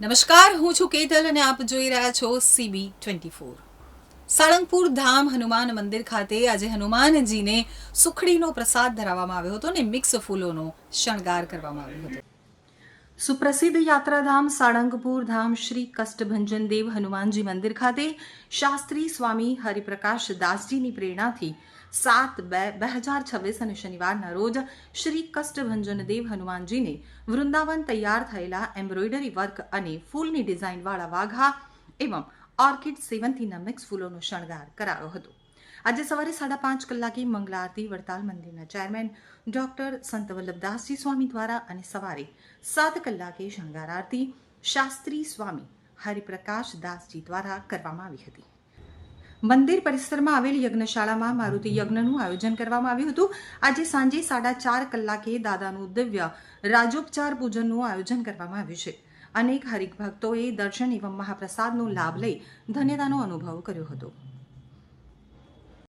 નમસ્કાર, હું છું કેતલ અને આપ જોઈ રહ્યા છો CB twenty four Salangpur Dham Hanuman Mandir ખાતે આજે હનુમાનજીને સુખડીનો પ્રસાદ ધરાવવામાં આવ્યો હતો અને મિક્સ ફૂલોનો શણગાર કરવામાં આવ્યો હતો. સુપ્રસિદ્ધ યાત્રાધામ સાળંગપુર ધામ શ્રી કષ્ટભંજન દેવ હનુમાનજી મંદિર ખાતે શાસ્ત્રી સ્વામી હરિપ્રકાશ દાસજીની પ્રેરણાથી સાત બે બે હજાર છવ્વીસ અને શનિવારના રોજ શ્રી કષ્ટભંજન દેવ હનુમાનજીને વૃંદાવન તૈયાર થયેલા એમ્બ્રોઇડરી વર્ક અને ફૂલની ડિઝાઇનવાળા વાઘા એવં ઓર્કિડ સેવંતીના મિક્સ ફૂલોનો શણગાર કરાયો હતો. આજે સવારે સાડા પાંચ કલાકે મંગલા આરતી વડતાલ મંદિરના ચેરમેન ડોક્ટર સંત વલ્લભદાસજી સ્વામી દ્વારા અને સવારે સાત કલાકે શણગાર આરતી શાસ્ત્રી સ્વામી હરિપ્રકાશ દાસજી દ્વારા કરવામાં આવી હતી. મંદિર પરિસરમાં આવેલ યજ્ઞશાળામાં મારુતિ યજ્ઞનું આયોજન કરવામાં આવ્યું હતું. આજે સાંજે સાડા ચાર કલાકે દાદાનું દિવ્ય રાજોપચાર પૂજનનું આયોજન કરવામાં આવ્યું છે. અનેક હરિભક્તોએ દર્શન એવં મહાપ્રસાદનો લાભ લઈ ધન્યતાનો અનુભવ કર્યો હતો.